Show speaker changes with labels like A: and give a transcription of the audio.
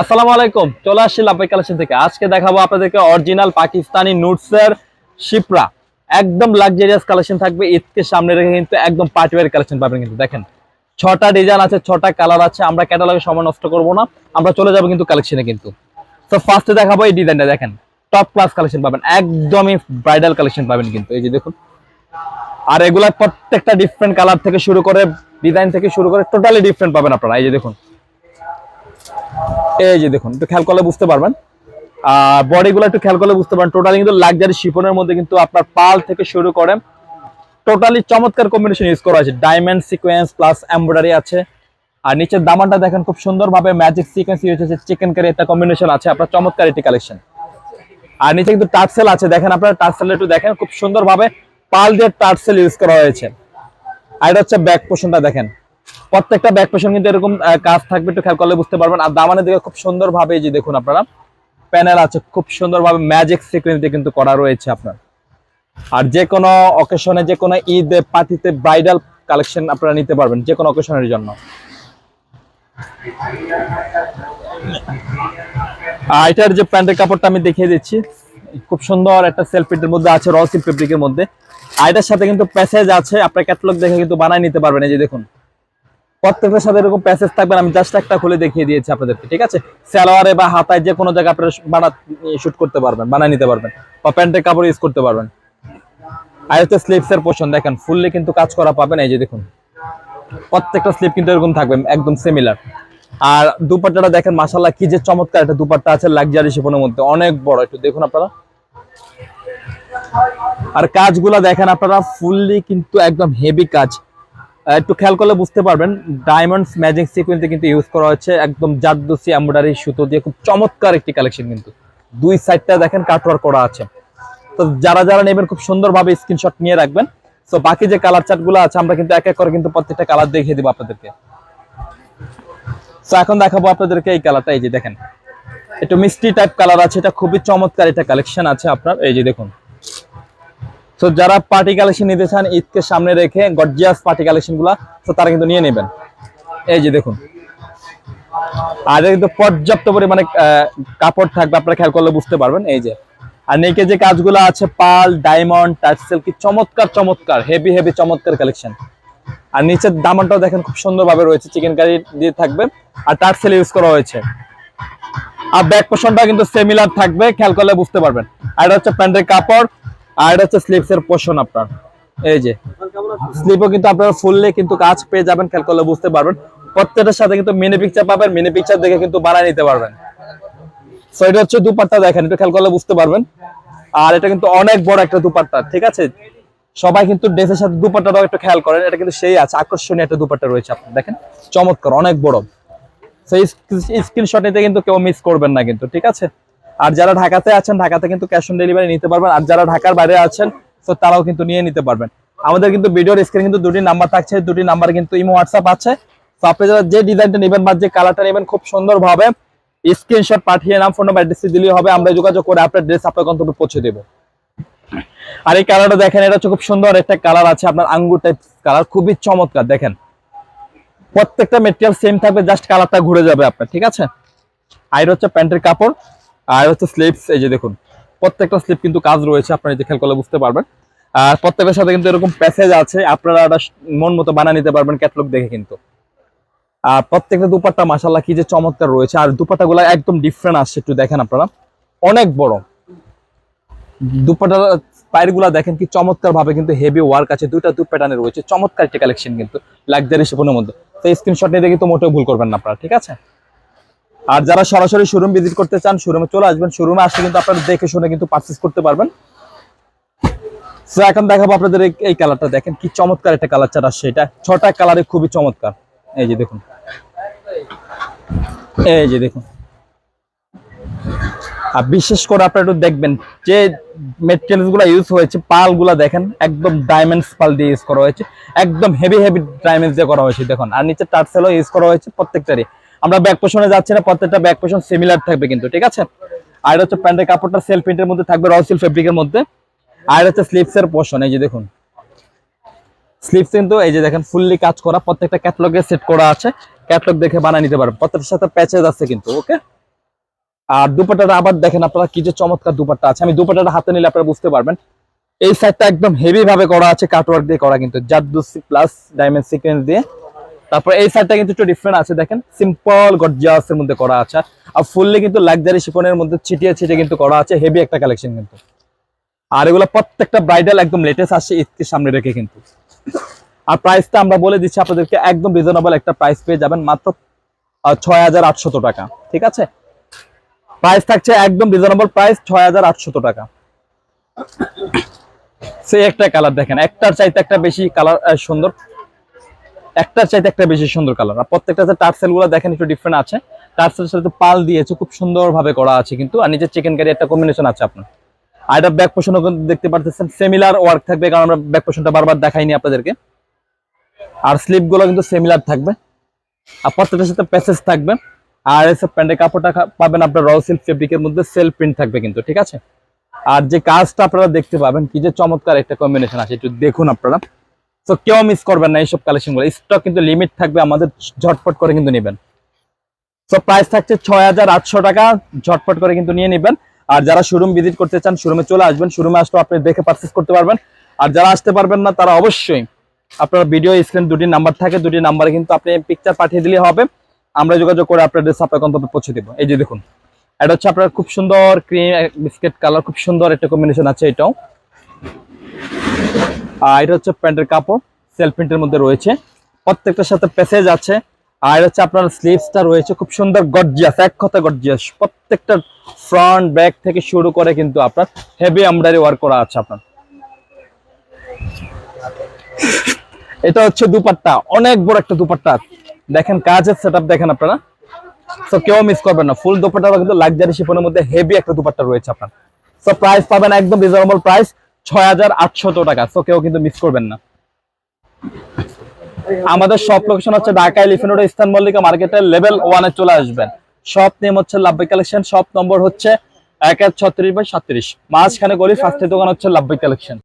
A: আসসালামু আলাইকুম, চলে আসছি লাপাই কালেকশন থেকে। আজকে দেখাবো আপনাদেরকে অরিজিনাল পাকিস্তানি নুটসের শিপ্রা। একদম লাক্সারিয়াস কালেকশন থাকবে, ঈদকে সামনে রেখে কিন্তু একদম পার্টিওয়ার কালেকশন পাবেন কিন্তু। দেখেন, ছটা ডিজাইন আছে, ছটা কালার আছে, আমরা ক্যাটালগে সময় নষ্ট করব না, আমরা চলে যাব কিন্তু কালেকশনে কিন্তু। তো ফার্স্টে দেখাবো এই ডিজাইনটা দেখেন টপ ক্লাস কালেকশন পাবেন, একদমই ব্রাইডাল কালেকশন পাবেন কিন্তু। এই যে দেখুন, আর এগুলা প্রত্যেকটা ডিফারেন্ট কালার থেকে শুরু করে ডিজাইন থেকে শুরু করে টোটালি ডিফারেন্ট পাবেন আপনারা। এই যে দেখুন এই যে দেখুন, একটু খেয়াল করলে বুঝতে পারবেন। আর বডিগুলো একটু খেয়াল করলে বুঝতে পারবেন। টোটালি কিন্তু লাক্সারি শিপনের মধ্যে কিন্তু আপনার পাল থেকে শুরু করে টোটালি চমৎকার কম্বিনেশন ইউজ করা আছে। ডায়মন্ড সিকোয়েন্স প্লাস এমব্রয়ডারি আছে। আর নিচের দামানটা দেখেন, খুব সুন্দরভাবে ম্যাজিক সিকোয়েন্স ইউজ হয়েছে। চিকেন কারি একটা কম্বিনেশন আছে, আপনার চমৎকার একটি কালেকশন আর নিচে কিন্তু টার্সেল আছে। দেখেন আপনারা টার্সেল একটু দেখেন, খুব সুন্দরভাবে পাল দিয়ে টার্সেল ইউজ করা হয়েছে। আর এটা হচ্ছে ব্যাক পোর্শনটা দেখেন। প্রত্যেকটা ব্যাক পোর্শন কিন্তু এরকম কাজ থাকবে, একটু খেয়াল করলে বুঝতে পারবেন। আর দামানের দিকে খুব সুন্দরভাবে এই যে দেখুন আপনারা প্যানেল আছে, খুব সুন্দরভাবে ম্যাজিক সিকোয়েন্স দিয়ে কিন্তু করা রয়েছে আপনার। আর যে কোনো অকেশনে যে কোনো ঈদ পার্টিতে ব্রাইডাল কালেকশন আপনারা নিতে পারবেন, যে কোনো অকেশনের জন্য। এটার যে প্যান্টের কাপড়টা আমি দেখিয়ে দিচ্ছি, খুব সুন্দর একটা সেলফিটের মধ্যে আছে র সিল্ক ফেব্রিকের মধ্যে। আর এটার সাথে কিন্তু প্যাসেজ আছে, আপনার ক্যাটলগ দেখে কিন্তু বানায় নিতে পারবেন, এই যে দেখুন। প্রত্যেকটার সাথে এরকম প্যাসেজ থাকবেন আমি জাস্ট একটা খুলে দেখিয়ে দিয়েছি আপনাদেরকে, ঠিক আছে? স্যালোয়ারে বা হাতায় যে কোনো জায়গায় আপনারা বানা শুট করতে পারবেন, বানায় নিতে পারবেন, বা প্যান্টের কাপড় ইউজ করতে পারবেন। আর হচ্ছে স্লিপস এর পোর্শন দেখেন ফুললি কিন্তু কাজ করা পাবেন, এই যে দেখুন। প্রত্যেকটা স্লিপ কিন্তু এরকম থাকবে, একদম সিমিলার আর দুপাট্টাটা দেখেন মাসাল্লাহ কি যে চমৎকার একটা দুপাট্টা আছে লাক্সারি শিপনের মধ্যে, অনেক বড়, একটু দেখুন আপনারা। আর কাজগুলা দেখেন আপনারা ফুললি কিন্তু একদম হেভি কাজ। একটু খেয়াল করলে বুঝতে পারবেন ডায়মন্ডস ম্যাজিক সিকুয়েন্সে কিন্তু ইউজ করা হচ্ছে একদম জারদোসি এমব্রয়ডারি সুতো দিয়ে, খুব চমৎকার একটি কালেকশন কিন্তু। দুই সাইডটা দেখেন কাটওয়ার্ক করা আছে। তো যারা যারা নেবেন, খুব সুন্দরভাবে স্ক্রিনশট নিয়ে রাখবেন। তো বাকি যে কালার চার্টগুলো আছে, আমরা কিন্তু এক এক করে কিন্তু প্রত্যেকটা কালার দেখিয়ে দিব আপনাদেরকে। তো এখন দেখাবো আপনাদেরকে এই কালারটা এই যে দেখেন। একটু মিষ্টি টাইপ কালার আছে, এটা খুবই চমৎকার এটা কালেকশন আছে আপনার। এই যে দেখুন। তো যারা পার্টি কালেকশন নিতে চান, ঈদকে সামনে রেখে গর্জিয়াস পার্টি কালেকশনগুলা তো তারা কিন্তু নিয়ে নেবেন। এই যে দেখুন। আর কিন্তু পর্যাপ্ত পরিমাণে কাপড় থাকবে, আপনারা খেয়াল করলে বুঝতে পারবেন। এই যে। আর নেকে যে কাজগুলো আছে, পাল ডায়মন্ড টাচসেল কি চমৎকার চমৎকার হেভি হেভি চমৎকার কালেকশন আর নিচের দামনটাও দেখেন, খুব সুন্দরভাবে রয়েছে চিকেন কারি দিয়ে থাকবে, আর টার্সেল ইউজ করা হয়েছে। আর ব্যাক পোর্শনটা কিন্তু সিমিলার থাকবে, খেয়াল করলে বুঝতে পারবেন। আর এটা হচ্ছে প্যান্টের কাপড় আর এটা হচ্ছে পোর্শন আপনার। এই যে স্লিপও কিন্তু ফুললে কিন্তু কাজ পেয়ে যাবেন, খেয়াল করলে বুঝতে পারবেন। প্রত্যেকটার সাথে কিন্তু মিনি পিকচার পাবেন মিনি পিকচার দেখে কিন্তু নিতে পারবেন। সো এটা হচ্ছে দুপাট্টা দেখেন একটু খেয়াল করলে বুঝতে পারবেন। আর এটা কিন্তু অনেক বড় একটা দুপাট্টা, ঠিক আছে? সবাই কিন্তু ড্রেসের সাথে দুপাট্টাটাও একটু খেয়াল করেন, এটা কিন্তু সেই আছে, আকর্ষণীয় একটা দুপাট্টা রয়েছে আপনার, দেখেন? চমৎকার, অনেক বড়। সেই স্ক্রিনশট নিতে কিন্তু কেউ মিস করবেন না কিন্তু, ঠিক আছে? আর যারা ঢাকাতে আছেন, ঢাকাতে কিন্তু ক্যাশ অন ডেলিভারি নিতে পারবেন। আর যারা ঢাকার বাইরে আছেন তো তারাও কিন্তু নিয়ে নিতে পারবেন। আমাদের কিন্তু ভিডিওর স্ক্রিনে কিন্তু দুটি নাম্বার থাকছে। দুটি নাম্বার কিন্তু ইমো হোয়াটসঅ্যাপ আছে। তো আপনি যারা যে ডিজাইনটা নেবেন বা যে কালারটা নেবেন খুব সুন্দরভাবে স্ক্রিনশট পাঠিয়ে নাম ফোন নাম্বার অ্যাড্রেস দিলেই হবে। আমরা যোগাযোগ করে আপনার ড্রেস আপনার গন্তব্যে পৌঁছে দেবো। আর এই কালারটা দেখেন, এটা হচ্ছে খুব সুন্দর একটা কালার আছে। আপনার আঙ্গুর টাইপ কালার খুবই চমৎকার, দেখেন। প্রত্যেকটা মেটেরিয়াল সেম থাকবে জাস্ট কালারটা ঘুরে যাবে আপনার, ঠিক আছে? আর হচ্ছে প্যান্টের কাপড়। আর হচ্ছে স্লিপস এই যে দেখুন, প্রত্যেকটা স্লিপ কিন্তু কাজ রয়েছে, আপনারা যদি খেয়াল করলে বুঝতে পারবেন। আর প্রত্যেকের সাথে কিন্তু এরকম প্যাসেজ আছে, আপনারা মন মতো বানিয়ে নিতে পারবেন ক্যাটলগ দেখে কিন্তু। আর প্রত্যেকটা দুপাট্টা মাসাল্লাহ কি যে চমৎকার রয়েছে। আর দুপাট্টা গুলা একদম ডিফারেন্ট আসছে, একটু দেখেন আপনারা। অনেক বড়। দুপাটা পায়েরগুলা দেখেন কি চমৎকার ভাবে কিন্তু হেভি ওয়ার্ক আছে, দুইটা দু প্যাটার্নে রয়েছে। চমৎকার একটা কালেকশন কিন্তু লাক্সারি শিপনের মধ্যে। তো স্ক্রিনশট নিয়ে দেখে তো মোটেও ভুল করবেন না আপনারা, ঠিক আছে? আর যারা সরাসরি শোরুম ভিজিট করতে চান শোরুমে চলে আসবেন। শোরুমে আসলে কিন্তু আপনারা দেখে শুনে কিন্তু পারচেস করতে পারবেন। তো এখন দেখাবো আপনাদের এই- কালারটা দেখেন, কি চমৎকার একটা কালার চার আসছে এটা। ছটা কালারে খুবই চমৎকার। এই যে দেখুন। এই যে দেখুন। আর বিশেষ করে আপনারা একটু দেখবেন, যে মেটেরিয়ালসগুলো ইউজ হয়েছে, পালগুলা দেখেন, একদম ডায়মন্ডস পাল দিয়ে ইউজ করা হয়েছে। একদম হেভি হেভি ডায়মন্ডস দিয়ে করা হয়েছে, দেখুন। আর নিচে টার্সেলও ইউজ করা হয়েছে প্রত্যেকটারই। আমরা ব্যাক পোষণে যাচ্ছি না, প্রত্যেকটা ব্যাক পোষণ সিমিলার থাকবে কিন্তু, ঠিক আছে? আর হচ্ছে প্যান্টের কাপড়টা সেলফ প্রিন্টের মধ্যে থাকবে রসিল ফেব্রিকের মধ্যে। আর হচ্ছে স্লিপস এর পোষণ এই যে দেখুন। স্লিপস কিন্তু, এই যে দেখেন ফুললি কাজ করা, প্রত্যেকটা ক্যাটলগে সেট করা আছে। ক্যাটলগ দেখে বানিয়ে নিতে পারবেন। প্রত্যেকটার সাথে প্যাচেজ আছে কিন্তু ওকে আর দুপাটাটা আবার দেখেন আপনারা কি যে চমৎকার দুপাট্টা আছে। আমি দুপাটাটা হাতে নিলে আপনারা বুঝতে পারবেন। এই সাইডটা একদম হেভি ভাবে করা আছে কাটওয়ার্ক দিয়ে করা কিন্তু জাদুসি প্লাস ডায়মন্ড সিকোয়েন্স দিয়ে। তারপর এই সাইডটা কিন্তু একটু ডিফারেন্ট আছে, দেখেন। সিম্পল গর্জিয়াস এর মধ্যে করা আছে। আর ফুললি কিন্তু লাক্সারি শিপনের মধ্যে ছিটিয়ে ছিটিয়ে কিন্তু করা আছে হেভি একটা কালেকশন কিন্তু। আর এগুলো প্রত্যেকটা ব্রাইডাল একদম লেটেস্ট আসছে ঈদকে সামনে রেখে কিন্তু। আর প্রাইসটা আমরা বলে দিচ্ছি আপনাদেরকে, একদম রিজনেবল একটা প্রাইস পেয়ে যাবেন মাত্র ছয় টাকা, ঠিক আছে? প্রাইস থাকছে একদম রিজনেবল প্রাইস ছয় টাকা। সেই একটা কালার দেখেন, একটার চাইতে একটা বেশি কালার সুন্দর। একটার চাইতে একটা বেশি সুন্দর কালার আর প্রত্যেকটা যে টার্সেলগুলো দেখেন একটু ডিফারেন্ট আছে। টার্সেল সাথে পাল দিয়েছে, খুব সুন্দর ভাবে করা আছে কিন্তু। আর নিচে চিকেন কারি একটা কম্বিনেশন আছে আপনার। আর এটা ব্যাক পোষণও কিন্তু দেখতে পারতেছেন সেমিলার ওয়ার্ক থাকবে, কারণ আমরা ব্যাক পোষণটা বারবার দেখাইনি আপনাদেরকে। আর স্লিপগুলো কিন্তু সেমিলার থাকবে। আর প্রত্যেকটার সাথে প্যাসেজ থাকবে। আর এসব প্যান্টের কাপড়টা পাবেন আপনার র সিল্ক ফেব্রিকের মধ্যে সেলফ প্রিন্ট থাকবে কিন্তু, ঠিক আছে? আর যে কাজটা আপনারা দেখতে পাবেন, কি যে চমৎকার একটা কম্বিনেশন আছে, একটু দেখুন আপনারা। তো কেউ মিস করবেন না এইসব কালেকশনগুলো। স্টক কিন্তু লিমিট থাকবে, আমাদের ঝটপট করে কিন্তু নেবেন। তো প্রাইস থাকছে ছয় হাজার আটশো টাকা, ঝটপট করে কিন্তু নিয়ে নেবেন। আর যারা শোরুম ভিজিট করতে চান শোরুমে চলে আসবেন শোরুমে আসলে আপনি দেখে পারচেস করতে পারবেন। আর যারা আসতে পারবেন না, তারা অবশ্যই আপনার ভিডিও স্ক্রিন দুটি নাম্বার থাকে, দুটি নাম্বারে কিন্তু আপনি পিকচার পাঠিয়ে দিলে হবে। আমরা যোগাযোগ করে আপনাদের সাপ্লাই গন্তব্যে পৌঁছে দেবো। এই যে দেখুন, এটা হচ্ছে আপনার খুব সুন্দর ক্রিম বিস্কিট কালার খুব সুন্দর একটা কম্বিনেশন আছে এটাও। এটা হচ্ছে প্যান্টের কাপড় সেলফ প্রিন্টের মধ্যে রয়েছে। প্রত্যেকটার সাথে প্যাসেজ আছে। আর হচ্ছে আপনার স্লিভসটা রয়েছে, খুব সুন্দর গর্জিয়াস এক কথা গর্জিয়াস প্রত্যেকটা ফ্রন্ট ব্যাক থেকে শুরু করে কিন্তু আপনার হেভি এমব্রয়ডারি ওয়ার্ক করা আছে আপনার। এটা হচ্ছে দুপাট্টা, অনেক বড় একটা দুপাট্টা। দেখেন কাজের সেটআপ দেখেন আপনারা। তো কেউ মিস করবেন না। ফুল দুপাট্টা কিন্তু লাক্সারি শিফনের মধ্যে হেভি একটা দুপাট্টা রয়েছে আপনার। সো প্রাইস পাবেন একদম রিজনেবল প্রাইস ছয় হাজার আটশত টাকা তো কেউ কিন্তু মিস করবেন না। আমাদের সব লোকেশন হচ্ছে ঢাকা এলিফেন্ট ইস্তান মল্লিকা মার্কেটের লেভেল ওয়ানে চলে আসবেন। সব নেম হচ্ছে লাভবাই কালেকশন সব নম্বর হচ্ছে এক এক ছত্রিশ বাই সাত্রিশ। মাঝখানে গলি ফার্স্টের দোকান হচ্ছে লাভবাই কালেকশন